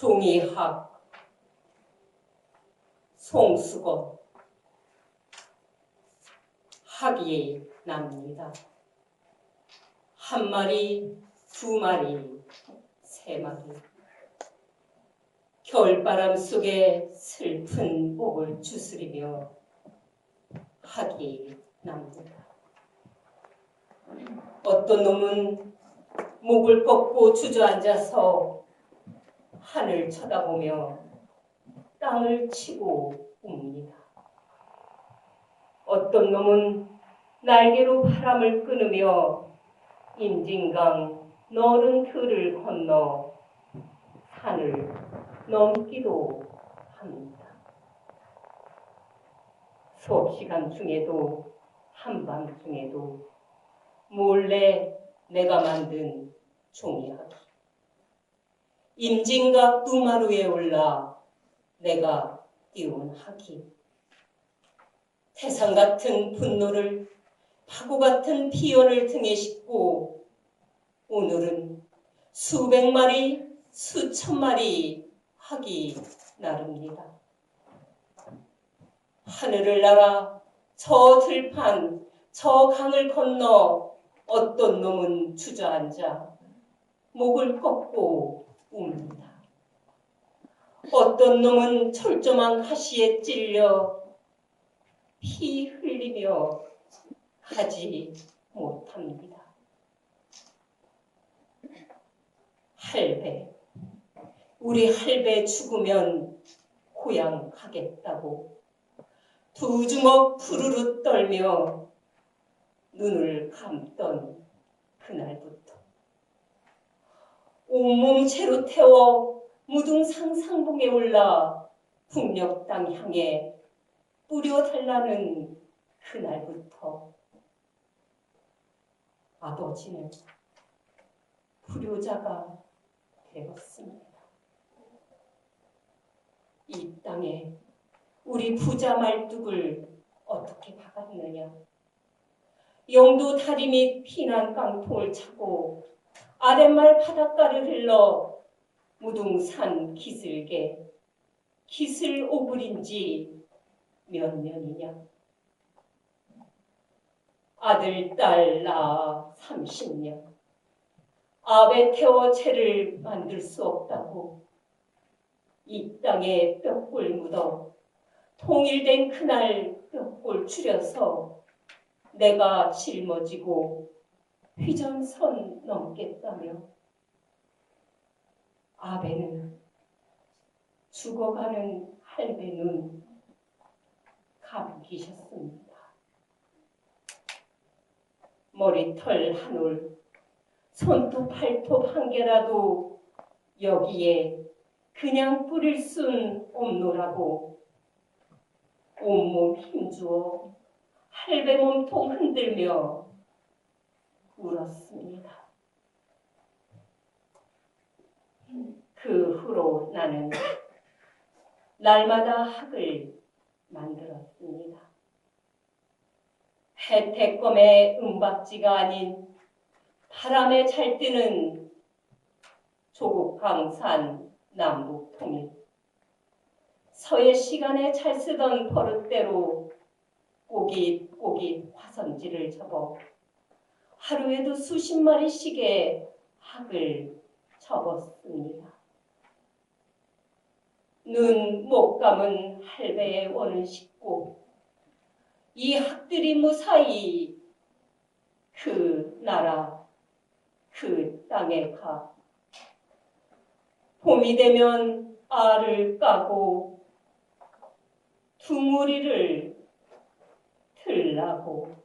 종이학, 송수건, 학이 납니다. 한 마리, 두 마리, 세 마리. 겨울바람 속에 슬픈 목을 추스리며 학이 납니다. 어떤 놈은 목을 꺾고 주저앉아서 하늘 쳐다보며 땅을 치고 웁니다. 어떤 놈은 날개로 바람을 끊으며 임진강 너른 들을 건너 산을 넘기도 합니다. 수업 시간 중에도 한밤 중에도 몰래 내가 만든 종이하기. 임진각 두마루에 올라 내가 띄운 하기. 태산 같은 분노를 파고 같은 피연을 등에 싣고 오늘은 수백 마리, 수천 마리 하기 나릅니다. 하늘을 날아 저 들판, 저 강을 건너 어떤 놈은 주저앉아 목을 꺾고 웁니다. 어떤 놈은 철조망 가시에 찔려 피 흘리며 가지 못합니다. 할배, 우리 할배 죽으면 고향 가겠다고 두 주먹 푸르르 떨며 눈을 감던 그날부터 온몸 채로 태워 무등산 상봉에 올라 북녘 땅 향해 뿌려달라는 그날부터 아버지는 불효자가 되었습니다. 이 땅에 우리 부자 말뚝을 어떻게 박았느냐? 영도 다리 및 피난 깡통을 차고 아랫말 바닷가를 흘러 무등산 기슭에 기슬 오불인지 몇 년이냐? 아들, 딸 낳아 30년. 아베 태워 채를 만들 수 없다고 이 땅에 뼈골 묻어 통일된 그날 뼈골 추려서 내가 짊어지고 휘전선 넘겠다며 아베는 죽어가는 할배 눈 감기셨습니다. 머리털 한 올, 손톱 팔톱 한 개라도 여기에 그냥 뿌릴 순 없노라고 온몸 힘주어 할배 몸통 흔들며 울었습니다. 그 후로 나는 날마다 학을 만들었습니다. 혜택검의 은박지가 아닌 바람에 잘 뜨는 조국 강산 남북 통일 서해 시간에 잘 쓰던 버릇대로 꼬깃꼬깃 화선지를 접어 하루에도 수십 마리씩의 학을 접었습니다. 눈못 감은 할배의 원을 싣고 이 학들이 무사히 그 나라 그 땅에 가 봄이 되면 알을 까고 둥우리를 들라고